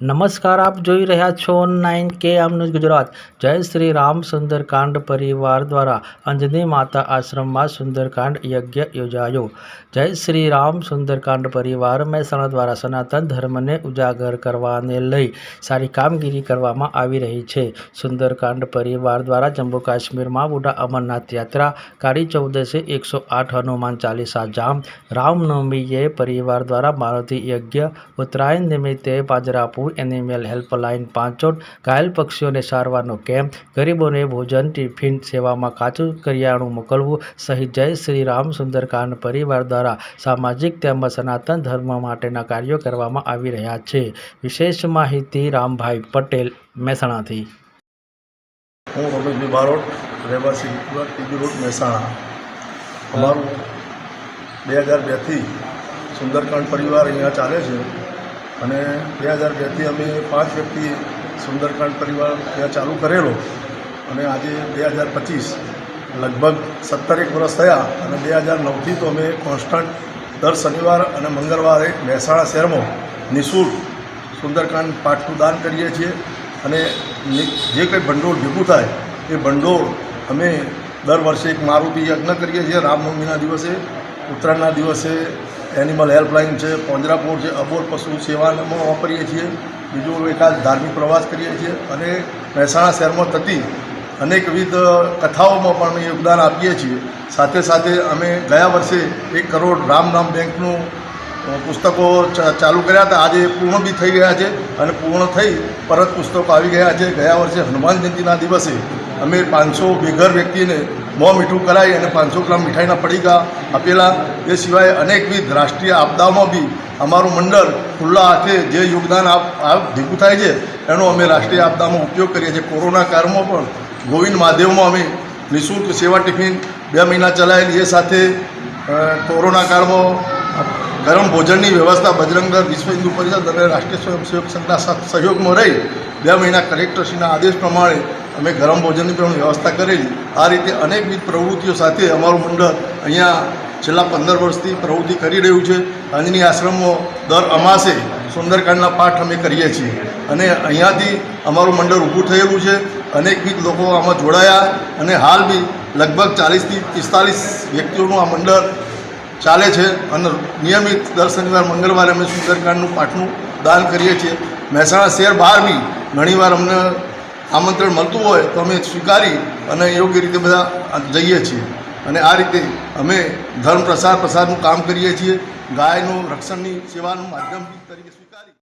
નમસ્કાર, આપ જોઈ રહ્યા છો નાઇન કે આમ ન્યૂઝ ગુજરાત. જય શ્રી રામ સુંદરકાંડ પરિવાર દ્વારા અંજની માતા આશ્રમમાં સુંદરકાંડ યજ્ઞ યોજાયો. જય શ્રી રામ સુંદરકાંડ પરિવાર મહેસાણા દ્વારા સનાતન ધર્મને ઉજાગર કરવાને લઈ સારી કામગીરી કરવામાં આવી રહી છે. સુંદરકાંડ પરિવાર દ્વારા જમ્મુ કાશ્મીરમાં બુઢા અમરનાથ યાત્રા, કાળી ચૌદસે એકસો આઠ હનુમાન ચાલીસા જામ, રામનવમીએ પરિવાર દ્વારા મારુતિ યજ્ઞ, ઉત્તરાયણ નિમિત્તે પાજરાપુર એનિમલ હેલ્પલાઇન પાંચોટ ઘાયલ પક્ષીઓને સારવારનો કેમ્પ ગરીબોને ભોજન, ટિફિન સેવામાં કાચું કરિયાણું મોકલવું સહિત જય શ્રી રામ સુંદરકાંડ પરિવાર દ્વારા સામાજિક તેમજ સનાતન ધર્મ માટેના કાર્યો કરવામાં આવી રહ્યા છે. વિશેષ માહિતી રામભાઈ પટેલ, મહેસાણાથી. હું રમેશભાઈ બારોટ, રહેવાસી રોડ, મહેસાણા. અમારું બે હજાર બેથી સુંદરકાંડ પરિવાર અહીંયા ચાલે છે. અને બે હજાર બેથી અમે પાંચ વ્યક્તિ સુંદરકાંડ પરિવાર ત્યાં ચાલુ કરેલો. અને આજે બે હજાર પચીસ, લગભગ સત્તરેક વર્ષ થયા અને બે હજાર નવથી તો અમે કોન્સ્ટન્ટ દર શનિવાર અને મંગળવારે મહેસાણા શહેરમાં નિઃશુલ્ક સુંદરકાંડ પાઠનું દાન કરીએ છીએ અને જે કંઈ ભંડોળ ભેગું થાય એ ભંડોળ અમે દર વર્ષે એક મારુતિ યજ્ઞ કરીએ છીએ. રામનવમીના દિવસે, ઉત્તરાયણના દિવસે એનિમલ હેલ્પલાઇન છે, પોંજરાપોર છે અબોલ પશુ સેવામાં વાપરીએ છીએ. બીજું એકાદ ધાર્મિક પ્રવાસ કરીએ છીએ અને મહેસાણા શહેરમાં થતી અનેકવિધ કથાઓમાં પણ અમે યોગદાન આપીએ છીએ. સાથે સાથે અમે ગયા વર્ષે એક કરોડ રામ નામ બેંકનું પુસ્તકો ચાલુ કર્યા હતા. આજે પૂર્ણ બી થઈ ગયા છે અને પૂર્ણ થઈ પરત પુસ્તકો આવી ગયા છે. ગયા વર્ષે હનુમાન જયંતિના દિવસે અમે પાંચસો બેઘર વ્યક્તિને મોં મીઠું કરાવી અને પાંચસો ગ્રામ મીઠાઈના પડીકા આપેલા. એ સિવાય અનેકવિધ રાષ્ટ્રીય આપદાઓમાં બી અમારું મંડળ ખુલ્લા હાથે જે યોગદાન આપ ભેગું થાય છે, એનો અમે રાષ્ટ્રીય આપદામાં ઉપયોગ કરીએ છીએ. કોરોના કાળમાં પણ ગોવિંદ મહાદેવમાં અમે નિઃશુલ્ક સેવા ટિફિન બે મહિના ચલાવેલી એ સાથે કોરોના કાળમાં ગરમ ભોજનની વ્યવસ્થા બજરંગર વિશ્વ હિન્દુ પરિષદ અને રાષ્ટ્રીય સ્વયંસેવક સંઘના સહ- સહયોગમાં રહી. બે મહિના કલેક્ટરશ્રીના આદેશ પ્રમાણે અમે ગરમ ભોજનની પણ વ્યવસ્થા કરેલી. આ રીતે અનેકવિધ પ્રવૃત્તિઓ સાથે અમારું મંડળ અહીંયા છેલ્લા પંદર વર્ષથી પ્રવૃત્તિ કરી રહ્યું છે. અંજની આશ્રમો દર અમાસે સુંદરકાંડના પાઠ અમે કરીએ છીએ. અને અહીંયાથી અમારું મંડળ ઊભું થયેલું છે. અનેકવિધ લોકો આમાં જોડાયા અને હાલ બી લગભગ ચાલીસથી પિસ્તાલીસ વ્યક્તિઓનું આ મંડળ ચાલે છે. અને નિયમિત દર શનિવાર, મંગળવારે અમે સુંદરકાંડનું પાઠનું દાન કરીએ છીએ. મહેસાણા શહેર બહાર બી ઘણીવાર અમને આમંત્રણ મળતું હોય તો અમે સ્વીકારી અને યોગ્ય રીતે બધા જઈએ છીએ. અને આ રીતે અમે ધર્મ પ્રસાર પ્રસારનું કામ કરીએ છીએ. ગાયનું, રક્ષણની, સેવાનું માધ્યમ તરીકે સ્વીકારી.